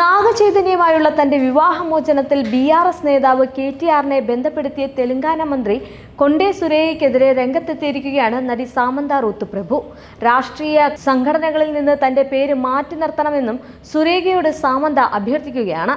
നാഗചൈതന്യമായുള്ള തന്റെ വിവാഹമോചനത്തിൽ B R S നേതാവ് കെ ടി ആറിനെ ബന്ധപ്പെടുത്തിയ തെലങ്കാന മന്ത്രി കൊണ്ടേ സുരേഖയ്ക്കെതിരെ രംഗത്തെത്തിയിരിക്കുകയാണ് നടി സാമന്ത റൂത്ത് പ്രഭു രാഷ്ട്രീയ സംഘടനകളിൽ നിന്ന് തന്റെ പേര് മാറ്റി നിർത്തണമെന്നും സുരേഖയോട് സാമന്ത അഭ്യർത്ഥിക്കുകയാണ്.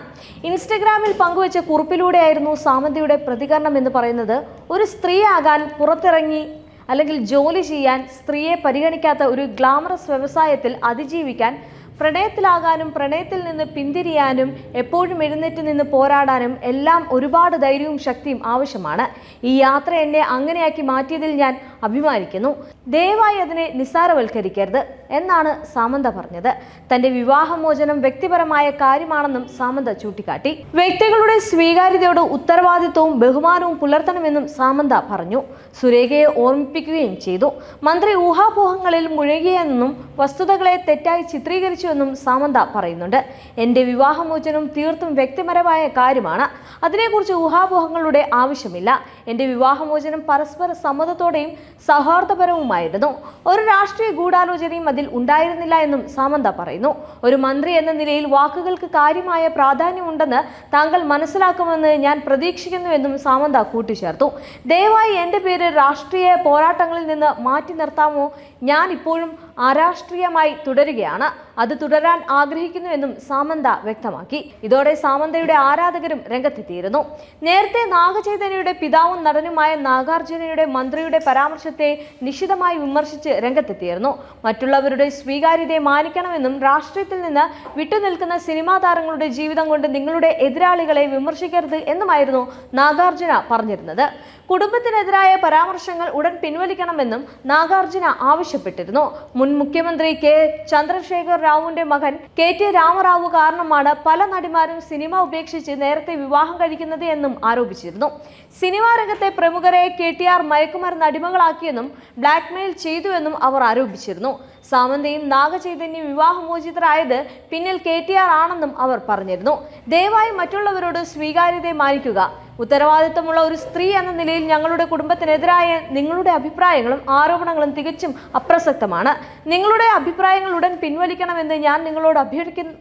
ഇൻസ്റ്റഗ്രാമിൽ പങ്കുവച്ച കുറിപ്പിലൂടെയായിരുന്നു സാമന്തയുടെ പ്രതികരണം എന്ന് പറയുന്നത്. ഒരു സ്ത്രീയാകാൻ പുറത്തിറങ്ങി അല്ലെങ്കിൽ ജോലി ചെയ്യാൻ സ്ത്രീയെ പരിഗണിക്കാത്ത ഒരു ഗ്ലാമറസ് വ്യവസായത്തിൽ അതിജീവിക്കാൻ പ്രണയത്തിലാകാനും പ്രണയത്തിൽ നിന്ന് പിന്തിരിയാനും എപ്പോഴും എഴുന്നേറ്റ് നിന്ന് പോരാടാനും എല്ലാം ഒരുപാട് ധൈര്യവും ശക്തിയും ആവശ്യമാണ്. ഈ യാത്ര എന്നെ അങ്ങനെയാക്കി മാറ്റിയതിൽ ഞാൻ അഭിമാനിക്കുന്നു. ദയവായി അതിനെ നിസ്സാരവൽക്കരിക്കരുത് എന്നാണ് സാമന്ത പറഞ്ഞത്. തന്റെ വിവാഹമോചനം വ്യക്തിപരമായ കാര്യമാണെന്നും സാമന്ത ചൂണ്ടിക്കാട്ടി. വ്യക്തികളുടെ സ്വീകാര്യതയോട് ഉത്തരവാദിത്വവും ബഹുമാനവും പുലർത്തണമെന്നും സാമന്ത പറഞ്ഞു. സുരേഖയെ ഓർമ്മിപ്പിക്കുകയും ചെയ്തു. മന്ത്രി ഊഹാപോഹങ്ങളിൽ മുഴുകിയെന്നും വസ്തുതകളെ തെറ്റായി ചിത്രീകരിച്ചുവെന്നും സാമന്ത പറയുന്നുണ്ട്. എന്റെ വിവാഹമോചനം തീർത്തും വ്യക്തിപരമായ കാര്യമാണ്. അതിനെക്കുറിച്ച് ഊഹാപോഹങ്ങളുടെ ആവശ്യമില്ല. എന്റെ വിവാഹമോചനം പരസ്പര സമ്മതത്തോടെയും സൗഹാർദ്ദപരവുമായിരുന്നു. ഒരു രാഷ്ട്രീയ ഗൂഢാലോചനയും അതിൽ ഉണ്ടായിരുന്നില്ല എന്നും സാമന്ത പറയുന്നു. ഒരു മന്ത്രി എന്ന നിലയിൽ വാക്കുകൾക്ക് കാര്യമായ പ്രാധാന്യമുണ്ടെന്ന് താങ്കൾ മനസ്സിലാക്കുമെന്ന് ഞാൻ പ്രതീക്ഷിക്കുന്നുവെന്നും സാമന്ത കൂട്ടിച്ചേർത്തു. ദയവായി എന്റെ പേര് രാഷ്ട്രീയ പോരാട്ടങ്ങളിൽ നിന്ന് മാറ്റി നിർത്താമോ? ഞാൻ ഇപ്പോഴും അരാഷ്ട്രീയമായി തുടരുകയാണ്. അത് തുടരാൻ ആഗ്രഹിക്കുന്നുവെന്നും സാമന്ത വ്യക്തമാക്കി. ഇതോടെ സാമന്തയുടെ ആരാധകരും രംഗത്തെത്തിയിരുന്നു. നേരത്തെ നാഗചൈതന്യയുടെ പിതാവും നടനുമായ നാഗാർജുനയുടെ മന്ത്രിയുടെ പരാമർശത്തെ നിശിതമായി വിമർശിച്ച് രംഗത്തെത്തിയിരുന്നു. മറ്റുള്ളവരുടെ സ്വീകാര്യതയെ മാനിക്കണമെന്നും രാഷ്ട്രീയത്തിൽ നിന്ന് വിട്ടുനിൽക്കുന്ന സിനിമാ താരങ്ങളുടെ ജീവിതം കൊണ്ട് നിങ്ങളുടെ എതിരാളികളെ വിമർശിക്കരുത് എന്നുമായിരുന്നു നാഗാർജുന പറഞ്ഞിരുന്നത്. കുടുംബത്തിനെതിരായ പരാമർശങ്ങൾ ഉടൻ പിൻവലിക്കണമെന്നും നാഗാർജുന ആവശ്യപ്പെട്ടിരുന്നു. മുൻ മുഖ്യമന്ത്രി കെ. ചന്ദ്രശേഖർ റാവുവിന്റെ മകൻ കെ. ടി. രാമറാവു കാരണമാണ് പല നടിമാരും സിനിമ ഉപേക്ഷിച്ച് നേരത്തെ വിവാഹം കഴിക്കുന്നത് എന്നും ആരോപിച്ചിരുന്നു. സിനിമാ രംഗത്തെ പ്രമുഖരെ കെ. ടി. ആർ. മയക്കുമരുന്ന് അടിമകളാക്കിയെന്നും ബ്ലാക്ക്മെയിൽ ചെയ്തുവെന്നും അവർ ആരോപിച്ചിരുന്നു. സാമന്തയും നാഗചൈതന്യം വിവാഹമോചിതരായത് പിന്നിൽ കെ. ടി. ആർ. ആണെന്നും അവർ പറഞ്ഞിരുന്നു. ദയവായി മറ്റുള്ളവരോട് സ്വീകാര്യതയെ മാനിക്കുക. ഉത്തരവാദിത്തമുള്ള ഒരു സ്ത്രീ എന്ന നിലയിൽ ഞങ്ങളുടെ കുടുംബത്തിനെതിരായ നിങ്ങളുടെ അഭിപ്രായങ്ങളും ആരോപണങ്ങളും തികച്ചും അപ്രസക്തമാണ്. നിങ്ങളുടെ അഭിപ്രായങ്ങൾ ഉടൻ പിൻവലിക്കണമെന്ന് ഞാൻ നിങ്ങളോട് അഭ്യർത്ഥിക്കുന്നു.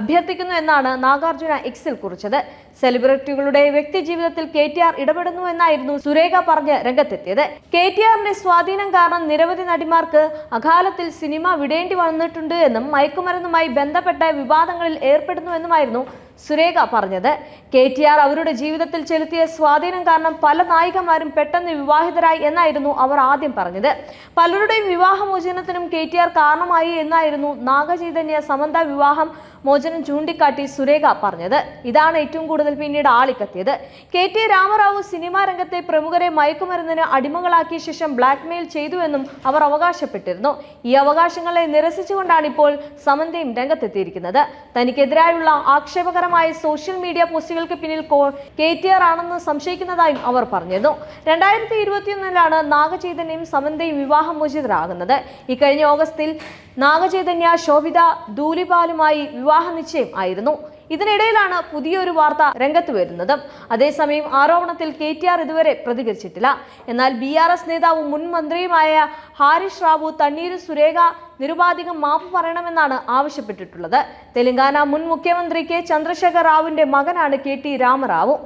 അഭ്യർത്ഥിക്കുന്നു എന്നാണ് നാഗാർജുന എക്സിൽ കുറിച്ചത്. സെലിബ്രിറ്റികളുടെ വ്യക്തി ജീവിതത്തിൽ കെ ടി ആർ ഇടപെടുന്നു എന്നായിരുന്നു സുരേഖ പറഞ്ഞ് രംഗത്തെത്തിയത്. കെ ടി ആറിന്റെ സ്വാധീനം കാരണം നിരവധി നടിമാർക്ക് അകാലത്തിൽ സിനിമ വിടേണ്ടി വന്നിട്ടുണ്ട് എന്നും മയക്കുമരുന്നുമായി ബന്ധപ്പെട്ട വിവാദങ്ങളിൽ ഏർപ്പെടുന്നുവെന്നുമായിരുന്നു സുരേഖ പറഞ്ഞത്. കെ ടി ആർ അവരുടെ ജീവിതത്തിൽ ചെലുത്തിയ സ്വാധീനം കാരണം പല നായികമാരും പെട്ടെന്ന് വിവാഹിതരായി എന്നായിരുന്നു അവർ ആദ്യം പറഞ്ഞത്. പലരുടെയും വിവാഹമോചനത്തിനും കെ ടി ആർ കാരണമായി എന്നായിരുന്നു നാഗചൈതന്യ സമന്ത വിവാഹം മോചനം ചൂണ്ടിക്കാട്ടി സുരേഖ പറഞ്ഞത്. ഇതാണ് ഏറ്റവും കൂടുതൽ പിന്നീട് ആളിക്കത്തിയത്. കെ ടി രാമറാവു സിനിമാ രംഗത്തെ പ്രമുഖരെ മയക്കുമരുന്നിന് അടിമകളാക്കിയ ശേഷം ബ്ലാക്ക്മെയിൽ ചെയ്തുവെന്നും അവർ അവകാശപ്പെട്ടിരുന്നു. ഈ അവകാശങ്ങളെ നിരസിച്ചുകൊണ്ടാണ് ഇപ്പോൾ സമന്തയും രംഗത്തെത്തിയിരിക്കുന്നത്. തനിക്കെതിരായുള്ള ആക്ഷേപകരമായ സോഷ്യൽ മീഡിയ പോസ്റ്റുകൾക്ക് പിന്നിൽ കെ ടി ആർ ആണെന്ന് സംശയിക്കുന്നതായും അവർ പറഞ്ഞിരുന്നു. രണ്ടായിരത്തി ഇരുപത്തിയൊന്നിലാണ് നാഗചൈതന്യയും സമന്തയും വിവാഹമോചിതരാകുന്നത് ഇക്കഴിഞ്ഞ ഓഗസ്റ്റിൽ നാഗചൈതന്യ ശോഭിത ദൂലിപാലുമായി വിവാഹ നിശ്ചയം ആയിരുന്നു. ഇതിനിടയിലാണ് പുതിയൊരു വാർത്ത രംഗത്ത് വരുന്നത്. അതേസമയം ആരോപണത്തിൽ കെ ടി ആർ ഇതുവരെ പ്രതികരിച്ചിട്ടില്ല. എന്നാൽ ബി ആർ എസ് നേതാവും മുൻ മന്ത്രിയുമായ ഹാരിഷ് റാവു തണ്ണീര് സുരേഖ നിരുപാധികം മാപ്പ് പറയണമെന്നാണ് ആവശ്യപ്പെട്ടിട്ടുള്ളത്. തെലങ്കാന മുൻ മുഖ്യമന്ത്രി കെ ചന്ദ്രശേഖർ റാവുവിന്റെ മകനാണ് കെ ടി രാമറാവു.